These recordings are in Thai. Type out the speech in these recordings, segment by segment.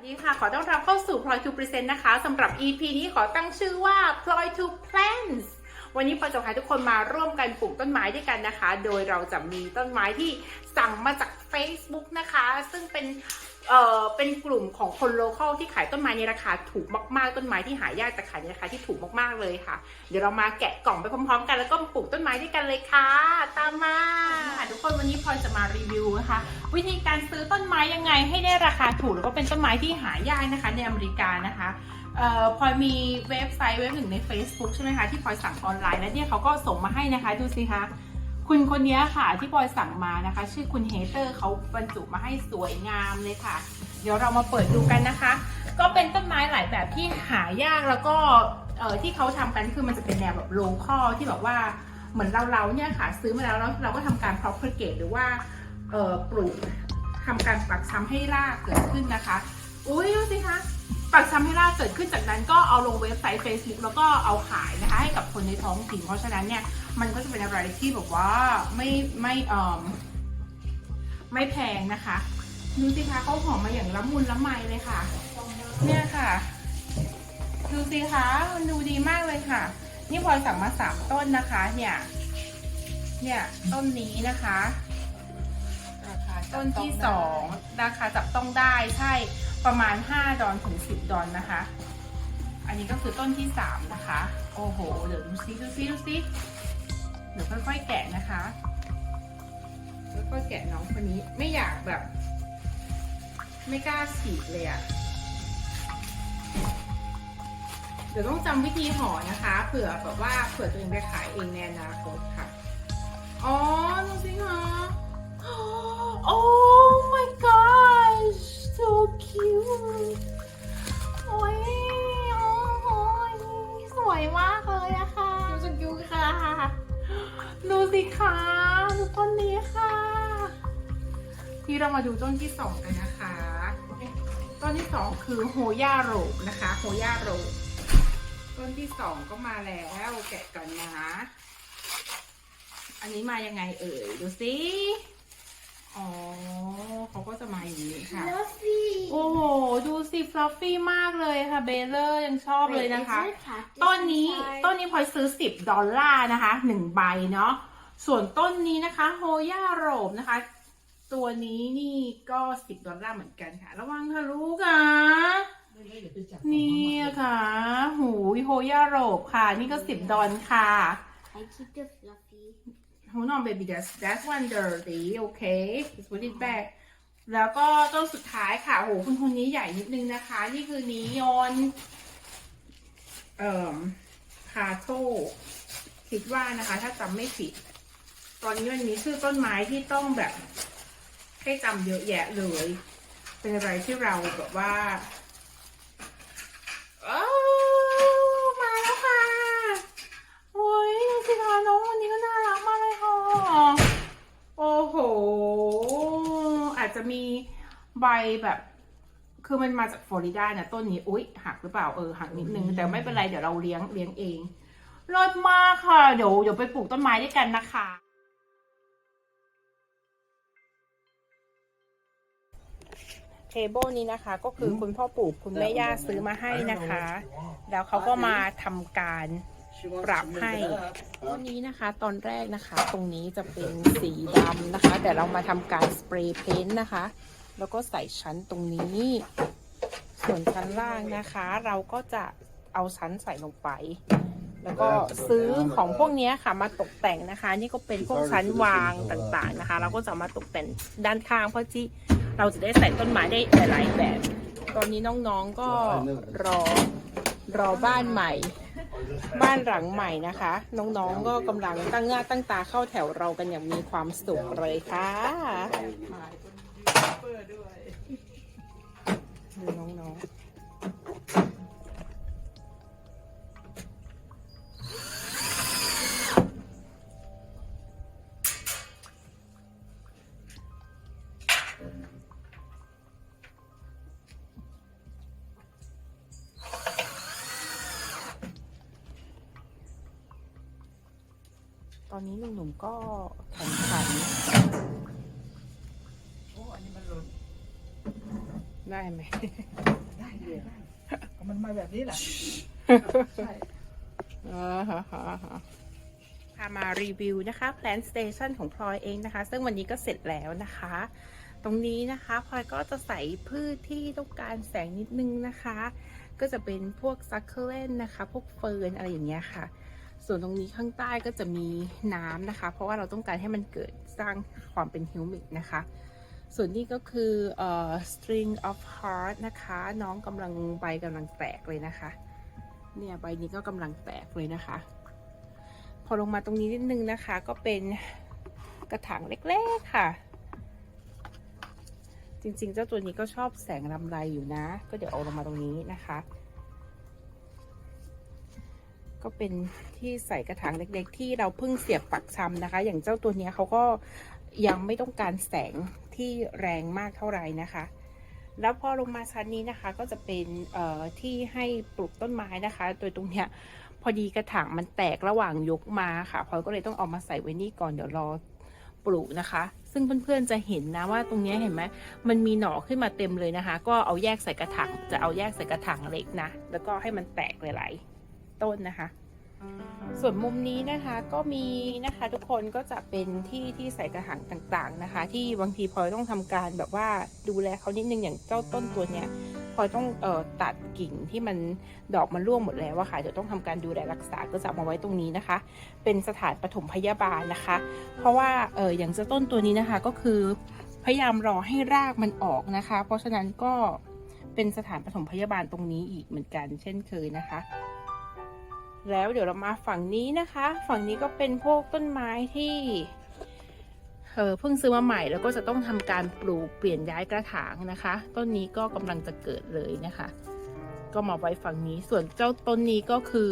วัสดีค่ะ ขอต้อนรับเข้าสู่ Ploy to Present นะคะสำหรับ EP นี้ขอตั้งชื่อว่า Ploy to Plants วันนี้พอจะพาทุกคนมาร่วมกันปลูกต้นไม้ด้วยกันนะคะ โดยเราจะมีต้นไม้ที่สั่งมาจาก Facebook นะคะ ซึ่งเป็น เอ่อเป็นกลุ่มของคนโลเคอลที่ขายต้นไม้ในราคาถูกมากๆ ต้นไม้ที่หายากแต่ขายในราคาที่ถูกมากๆเลยค่ะ เดี๋ยวเรามาแกะกล่องไปพร้อมๆ กันแล้วก็ปลูกต้นไม้ด้วยกันเลยค่ะ ตามมาค่ะทุกคนวันนี้พลอยจะมารีวิวนะคะ วิธีการซื้อต้นไม้ยังไงให้ได้ราคาถูกแล้วก็เป็นต้นไม้ที่หายากนะคะ ในอเมริกานะคะเอ่อพลอยมีเว็บไซต์เว็บหนึ่งใน Facebook ใช่ไหมคะที่พลอยสั่งออนไลน์แล้วเนี่ยเขาก็ส่งมาให้นะคะดูสิคะ คุณคนนี้ค่ะที่พลอยสั่งมานะคะ ชื่อคุณเฮเตอร์เขาบรรจุมาให้สวยงามเลยค่ะ เดี๋ยวเรามาเปิดดูกันนะคะ ก็เป็นต้นไม้หลายแบบที่หายากแล้วก็เอ่อที่เขาทำกันคือมันจะเป็นแนวแบบโลคอลที่แบบว่าเหมือนเราเราเนี่ยค่ะ ซื้อมาแล้วแล้วเราก็ทำการ propagate หรือว่าเอ่อปลูกทำการปักช้ำให้รากเกิดขึ้นนะคะ อุ้ยดูสิคะ ปักชำให้ราเกิดขึ้นจากนั้นก็เอาลงเว็บไซต์ Facebook แล้วก็เอาขายนะคะให้กับคนในท้องถิ่นเพราะฉะนั้นเนี่ยมันก็จะเป็นอะไรที่แบบว่าไม่ไม่เอ่อไม่แพงนะคะดูสิคะเขาหอมมาอย่างละมุนละไมเลยค่ะ เนี่ยค่ะดูสิคะมันดูดีมากเลยค่ะ นี่พลอยสั่งมาสามต้นนะคะ เนี่ย เนี่ยต้นนี้นะคะ ราคาต้นที่สองราคาจับต้องได้ใช่ ประมาณ 5 ดอลถึง 10 ดอลนะคะ อันนี้ก็คือต้นที่ 3 นะคะ โอ้โหเดี๋ยวดูซิดูซิดูซิเดี๋ยวค่อยๆแกะนะคะค่อยๆแกะน้องคนนี้ไม่อยากแบบ ไม่กล้าฉีกเลยอะเดี๋ยวต้องจำวิธีห่อนะคะ เผื่อแบบว่าเผื่อตัวเองไปขายเองในอนาคตค่ะ อ๋อดูสิคะ Oh my โอ้ยโอ้ยสวยมากเลยอะค่ะดูสกิลค่ะ ดูสิคะดูต้นนี้ค่ะที่เรามาดูต้นที่สองกันนะคะต้นที่สองคือโฮย่าโรบนะคะโฮย่าโรบต้นที่สองก็มาแล้วแกะก่อนนะ อันนี้มายังไงเอ่ย ดูสิ อ๋อเขาก็จะมาอย่างนี้ค่ะ Fluffy โอ้โห ดูสิฟลอฟฟี่มากเลยค่ะเบลเลอร์ยังชอบเลยนะคะ ต้นนี้ต้นนี้พลอยซื้อ 10 ดอลลาร์นะคะ1ใบเนาะส่วนต้นนี้นะคะโฮย่าโรบนะคะ ตัวนี้นี่ก็ 10 ดอลลาร์เหมือนกันค่ะ ระวังค่ะลูกค่ะนี่ค่ะ หูยโฮย่าโรบค่ะ นี่ก็ 10 ดอลค่ะ I keep the fluffy Hold on baby that's that's one dirty okay just put it back แล้วก็ต้นสุดท้ายค่ะโหคุณคนนี้ใหญ่นิดนึงนะคะ นี่คือนีออนเอ่อคาโตคิดว่านะคะ ถ้าจำไม่ผิด ตอนนี้มันมีชื่อต้นไม้ที่ต้องแบบ ให้จำเยอะแยะเลย เป็นอะไรที่เราแบบว่าโอ้มาแล้วค่ะ โอ้ยดูสิคะน้องวันนี้ก็น่ารักมากเลยค่ะ โอ้โห อา จจะมีใบแบบ คือมันมาจากฟลอริดาเนี่ยต้นนี้อุ๊ยหักหรือเปล่าเออหักนิดนึง แต่ไม่เป็นไรเดี๋ยวเราเลี้ยงเลี้ยงเองรอดมากค่ะ เดี๋ยวเดี๋ยวไปปลูกต้นไม้ด้วยกันนะคะ เทเบิลนี้นะคะ ก็คือคุณพ่อปลูกคุณแม่ย่าซื้อมาให้นะคะ แล้วเขาก็มาทำการ ปรับให้ต้นนี้นะคะ ตอนแรกนะคะ ตรงนี้จะเป็นสีดำนะคะ แต่เรามาทำการสเปรย์เพ้นท์นะคะ แล้วก็ใส่ชั้นตรงนี้ ส่วนชั้นล่างนะคะ เราก็จะเอาชั้นใส่ลงไป แล้วก็ซื้อของพวกนี้ค่ะมาตกแต่งนะคะ นี่ก็เป็นพวกชั้นวางต่างๆนะคะ เราก็จะมาตกแต่งด้านข้าง เพื่อที่เราจะได้ใส่ต้นไม้ได้หลายๆแบบ ตอนนี้น้องๆก็รอรอบ้านใหม่ บ้านหลังใหม่นะคะ น้องๆก็กำลังตั้งหน้าตั้งตาเข้าแถวเรากันอย่างมีความสุขเลยค่ะดูน้องๆ ตอนนี้หนุ่มๆก็แข่งขันได้ไหมได้ได้ได้ก็มันมาแบบนี้แหละใช่อ่าฮะฮะฮะพามารีวิวนะคะ Plant Station ของพลอยเองนะคะ ซึ่งวันนี้ก็เสร็จแล้วนะคะ ตรงนี้นะคะพลอยก็จะใส่พืชที่ต้องการแสงนิดนึงนะคะ ก็จะเป็นพวกซักเคเลนนะคะ พวกเฟิร์นอะไรอย่างเงี้ยค่ะ ส่วนตรงนี้ข้างใต้ก็จะมีน้ำนะคะ เพราะว่าเราต้องการให้มันเกิดสร้างความเป็นฮิวมิกนะคะ ส่วนนี้ก็คือเอ่อ string of heart นะคะ น้องกำลังใบกำลังแตกเลยนะคะ เนี่ยใบนี้ก็กำลังแตกเลยนะคะ พอลงมาตรงนี้นิดนึงนะคะ ก็เป็นกระถางเล็กๆค่ะ จริงๆ เจ้าตัวนี้ก็ชอบแสงลำไรอยู่นะ ก็เดี๋ยวเอาลงมาตรงนี้นะคะ ก็เป็นที่ใส่กระถางเล็กๆ ที่เราเพิ่งเสียบปักชำนะคะ อย่างเจ้าตัวนี้เขาก็ยังไม่ต้องการแสงที่แรงมากเท่าไหร่นะคะ แล้วพอลงมาชั้นนี้นะคะ ก็จะเป็นที่ให้ปลูกต้นไม้นะคะ โดยตรงเนี้ยพอดีกระถางมันแตกระหว่างยกมาค่ะพลอยก็เลยต้องเอามาใส่ไว้นี่ก่อนเดี๋ยวรอปลูกนะคะ ซึ่งเพื่อนๆจะเห็นนะว่าตรงเนี้ยเห็นไหมมันมีหน่อขึ้นมาเต็มเลยนะคะ ก็เอาแยกใส่กระถางจะเอาแยกใส่กระถางเล็กนะ แล้วก็ให้มันแตกหลายๆ ต้นนะคะ ส่วนมุมนี้นะคะก็มีนะคะทุกคนก็จะเป็นที่ที่ใส่กระถางต่างๆนะคะ ที่บางทีพลอยต้องทำการแบบว่าดูแลเขานิดนึงอย่างเจ้าต้นตัวเนี้ยพลอยต้องเอ่อตัดกิ่งที่มันดอกมันร่วงหมดแล้วอะค่ะเดี๋ยวต้องทำการดูแลรักษาก็จะเอามาไว้ตรงนี้นะคะ เป็นสถานปฐมพยาบาลนะคะ เพราะว่าเอออย่างเจ้าต้นตัวนี้นะคะก็คือพยายามรอให้รากมันออกนะคะ เพราะฉะนั้นก็เป็นสถานปฐมพยาบาลตรงนี้อีกเหมือนกัน เช่นเคยนะคะ แล้วเดี๋ยวเรามาฝั่งนี้นะคะ ฝั่งนี้ก็เป็นพวกต้นไม้ที่เออเพิ่งซื้อมาใหม่แล้วก็จะต้องทำการปลูกเปลี่ยนย้ายกระถางนะคะ ต้นนี้ก็กำลังจะเกิดเลยนะคะ ก็มาไว้ฝั่งนี้ส่วนเจ้าต้นนี้ก็คือ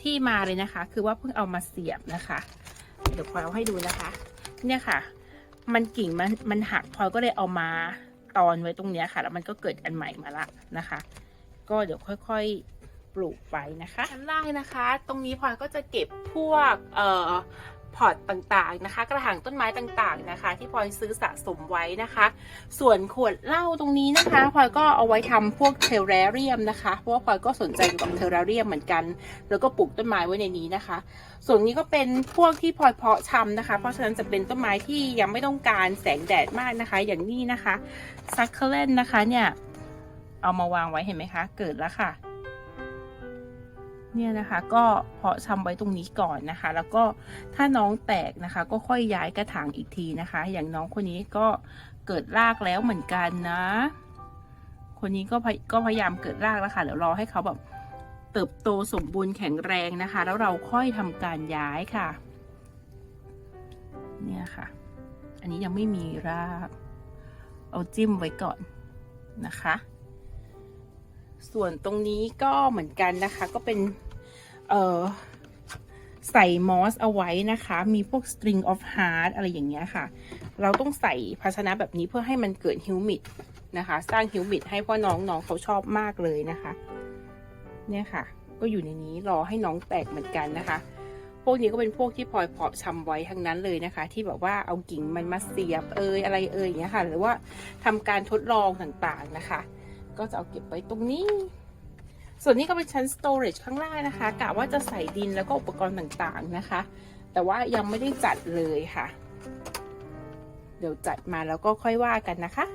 ที่มาเลยนะคะ คือว่าเพิ่งเอามาเสียบนะคะ เดี๋ยวพลอยเอาให้ดูนะคะ เนี่ยค่ะ มันกิ่งมันมันหักพลอยก็เลยเอามาตอนไว้ตรงเนี้ยค่ะ แล้วมันก็เกิดอันใหม่มาละนะคะ ก็เดี๋ยวค่อย ๆ ปลูกไปนะคะชั้นล่างนะคะ ตรงนี้พลอยก็จะเก็บพวกเอ่อพอร์ตต่างๆนะคะ กระถางต้นไม้ต่างๆนะคะ ที่พลอยซื้อสะสมไว้นะคะ ส่วนขวดเหล้าตรงนี้นะคะพลอยก็เอาไว้ทำพวกเทเรเรียมนะคะ เพราะว่าพลอยก็สนใจเกี่ยวกับเทเรเรียมเหมือนกัน แล้วก็ปลูกต้นไม้ไว้ในนี้นะคะ ส่วนนี้ก็เป็นพวกที่พลอยเพาะชำนะคะ เพราะฉะนั้นจะเป็นต้นไม้ที่ยังไม่ต้องการแสงแดดมากนะคะ อย่างนี้นะคะซักเคเลนนะคะเนี่ยเอามาวางไว้เห็นไหมคะ เกิดแล้วค่ะ เนี่ยนะคะก็เพาะชำไว้ตรงนี้ก่อนนะคะ แล้วก็ถ้าน้องแตกนะคะ ก็ค่อยย้ายกระถางอีกทีนะคะ อย่างน้องคนนี้ก็เกิดรากแล้วเหมือนกันนะ คนนี้ก็พยก็พยายามเกิดรากแล้วค่ะเดี๋ยวรอให้เขาแบบเติบโตสมบูรณ์แข็งแรงนะคะ แล้วเราค่อยทำการย้ายค่ะ เนี่ยค่ะ อันนี้ยังไม่มีราก เอาจิ้มไว้ก่อนนะคะส่วนตรงนี้ก็เหมือนกันนะคะ ก็เป็น เออใส่มอสเอาไว้นะคะ มีพวก string of heart อะไรอย่างเงี้ยค่ะ เราต้องใส่ภาชนะแบบนี้เพื่อให้มันเกิดฮิวมิดนะคะ สร้างฮิวมิดให้พ่อน้องน้องเขาชอบมากเลยนะคะ เนี่ยค่ะ ก็อยู่ในนี้รอให้น้องแตกเหมือนกันนะคะ พวกนี้ก็เป็นพวกที่พลอยเพาะชำไว้ทั้งนั้นเลยนะคะ ที่แบบว่าเอากิ่งมันมาเสียบเอยอะไรเอยอย่างเงี้ยค่ะ หรือว่าทำการทดลองต่างๆนะคะ ก็จะเอาเก็บไว้ตรงนี้ ส่วนนี้ก็เป็นชั้น storage ข้างล่างนะคะกะว่าจะใส่ดินแล้วก็อุปกรณ์ต่างๆนะคะ แต่ว่ายังไม่ได้จัดเลยค่ะ เดี๋ยวจัดมาแล้วก็ค่อยว่ากันนะคะ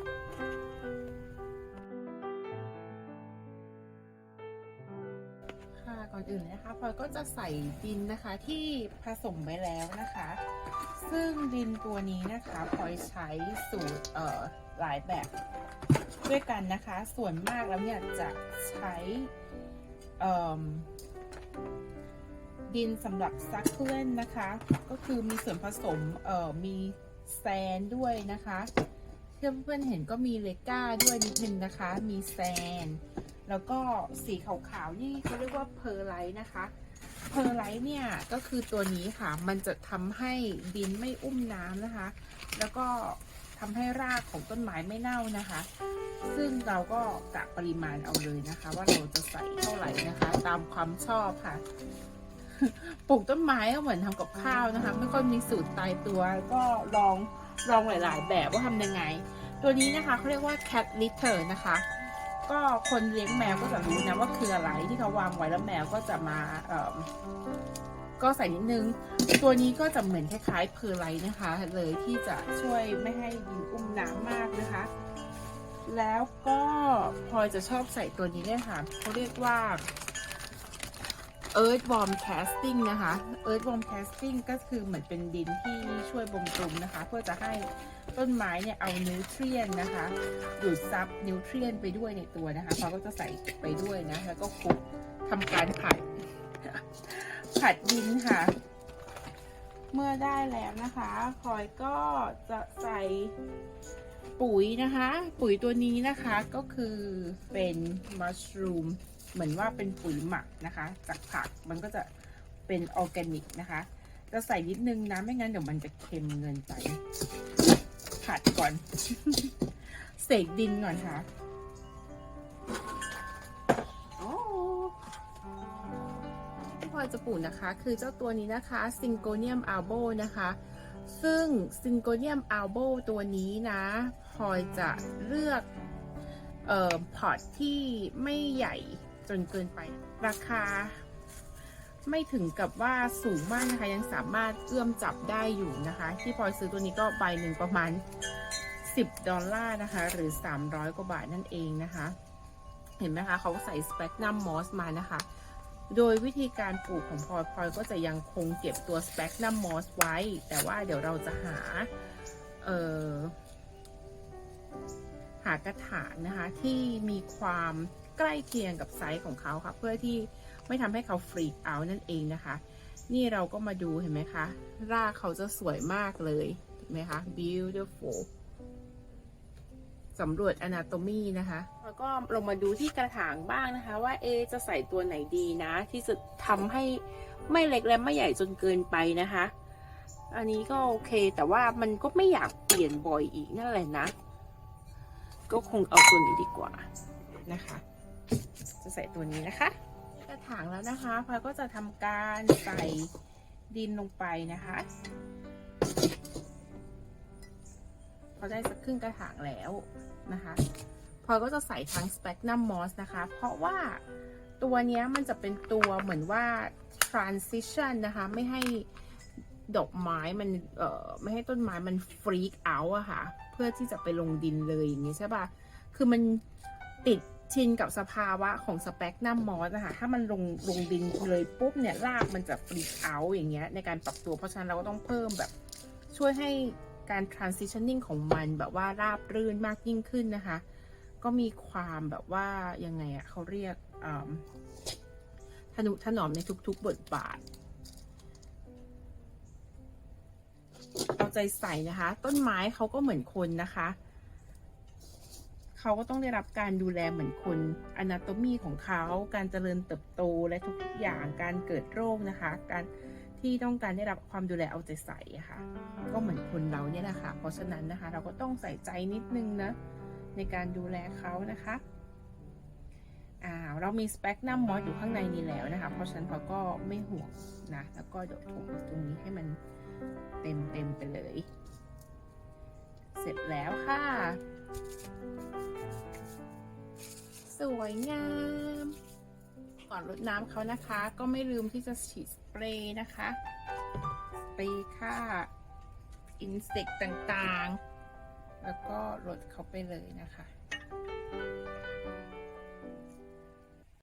อื่นนะคะพลอยก็จะใส่ดินนะคะที่ผสมไว้แล้วนะคะ ซึ่งดินตัวนี้นะคะพลอยใช้สูตรเอ่อหลายแบบด้วยกันนะคะ ส่วนมากแล้วเนี่ยจะใช้เอิ่มดินสำหรับซักเคลื่อนนะคะ ก็คือมีส่วนผสมเอ่อมีแซนด้วยนะคะ ที่เพื่อนๆเห็นก็มีเลก้าด้วยนิดนึงนะคะ มีแซน แล้วก็สีขาวๆนี่เขาเรียกว่าเพอร์ไลท์นะคะเพอร์ไลท์เนี่ยก็คือตัวนี้ค่ะมันจะทำให้ดินไม่อุ้มน้ำนะคะ แล้วก็ทำให้รากของต้นไม้ไม่เน่านะคะ ซึ่งเราก็กะปริมาณเอาเลยนะคะ ว่าเราจะใส่เท่าไหร่นะคะ ตามความชอบค่ะปลูกต้นไม้ก็เหมือนทำกับข้าวนะคะ ไม่ค่อยมีสูตรตายตัวก็ลอง ลองหลายๆ แบบว่าทำยังไง ตัวนี้นะคะเขาเรียกว่า cat litter นะคะ ก็คนเลี้ยงแมวก็จะรู้นะว่าคืออะไรที่เขาวางไว้แล้วแมวก็จะมาเอ่อก็ใส่นิดนึง ตัวนี้ก็จะเหมือนคล้ายๆเพอร์ไลท์นะคะ เลยที่จะช่วยไม่ให้ดินอุ้มน้ำมากนะคะ แล้วก็พลอยจะชอบใส่ตัวนี้เนี่ยค่ะเขาเรียกว่า Earthworm Casting นะคะ Earthworm Casting ก็คือเหมือนเป็นดินที่ช่วยบ่มตุมนะคะ เพื่อจะให้ต้นไม้เนี่ยเอานิวเทรียนนะคะดูดซับนิวเทรียนไปด้วยในตัวนะคะเขาก็จะใส่ไปด้วยนะแล้วก็คลุกทำการผัด ผัดดินค่ะ เมื่อได้แล้วนะคะพลอยก็จะใส่ปุ๋ยนะคะ ปุ๋ยตัวนี้นะคะก็คือเป็นมัชรูม เหมือนว่าเป็นปุ๋ยหมักนะคะ จากผักมันก็จะเป็นออร์แกนิกนะคะ จะใส่นิดนึงนะไม่งั้นเดี๋ยวมันจะเค็มเงินไป ผัดก่อน เสกดินก่อนค่ะที่พอจะปลูกนะคะ คือเจ้าตัวนี้นะคะซิงโกเนียมอัลโบนะคะซึ่งซิงโกเนียมอัลโบตัวนี้นะพลอยจะเลือกเอ่อพอร์ตที่ไม่ใหญ่ จนเกินไป ราคา ไม่ถึงกับว่าสูงมากนะคะ ยังสามารถเอื้อมจับได้อยู่นะคะ ที่พลอยซื้อตัวนี้ก็ใบหนึ่งประมาณ 10 ดอลลาร์นะคะ หรือ 300 กว่าบาทนั่นเองนะคะ เห็นไหมคะเขาใส่สเปกนัมมอสมานะคะ โดยวิธีการปลูกของพลอยพลอยก็จะยังคงเก็บตัวสเปกนัมมอสไว้ แต่ว่าเดี๋ยวเราจะหา เอ่อหากระถางนะคะที่มีความ ใกล้เคียงกับไซส์ของเขาค่ะ เพื่อที่ไม่ทำให้เขาฟรีกเอานั่นเองนะคะ นี่เราก็มาดูเห็นไหมคะ รากเขาจะสวยมากเลยเห็นไหมคะ beautiful สำรวจ anatomy นะคะ แล้วก็ลงมาดูที่กระถางบ้างนะคะ ว่าเอจะใส่ตัวไหนดีนะ ที่จะทำให้ไม่เล็กและไม่ใหญ่จนเกินไปนะคะ อันนี้ก็โอเค แต่ว่ามันก็ไม่อยากเปลี่ยนบ่อยอีกนั่นแหละนะ ก็คงเอาตัวนี้ดีกว่านะคะ จะใส่ตัวนี้นะคะกระถางแล้วนะคะพลอยก็จะทำการใส่ดินลงไปนะคะพอได้สักครึ่งกระถางแล้วนะคะพลอยก็จะใส่ทั้งสเปกนัมมอสนะคะ เพราะว่าตัวนี้มันจะเป็นตัวเหมือนว่า transition นะคะไม่ให้ดอกไม้มันเอ่อไม่ให้ต้นไม้มันฟรีกเอาอะค่ะ เพื่อที่จะไปลงดินเลยอย่างนี้ใช่ปะคือมันติด ชินกับสภาวะของสเปกนัมมอสนะคะถ้ามันลงลงดินเลยปุ๊บเนี่ยรากมันจะฟรีกเอาอย่างเงี้ยในการปรับตัวเพราะฉะนั้นเราก็ต้องเพิ่มแบบ ช่วยให้การ transitioning ของมันแบบว่าราบรื่นมากยิ่งขึ้นนะคะ ก็มีความแบบว่ายังไงอะเขาเรียกอืมทนุถนอมในทุกๆบทบาท เอาใจใส่นะคะ ต้นไม้เขาก็เหมือนคนนะคะ เขาก็ต้องได้รับการดูแลเหมือนคนอนาโตมีของเขา การเจริญเติบโตและทุกอย่างการเกิดโรคนะคะ การที่ต้องการได้รับความดูแลเอาใจใส่ค่ะ ก็เหมือนคนเราเนี่ยแหละค่ะ เพราะฉะนั้นนะคะ เราก็ต้องใส่ใจนิดนึงนะในการดูแลเขานะคะอ่าเรามีสเปกนัมมอสอยู่ข้างในนี้แล้วนะคะ เพราะฉะนั้นเราก็ไม่ห่วงนะ แล้วก็เดี๋ยวถมตรงนี้ให้มันเต็มเต็มไปเลย เสร็จแล้วค่ะ สวยงาม ก่อนรดน้ำเขานะคะ ก็ไม่ลืมที่จะฉีดสเปรย์นะคะสเปรย์ฆ่าอินเสกต่างๆ แล้วก็รดเขาไปเลยนะคะ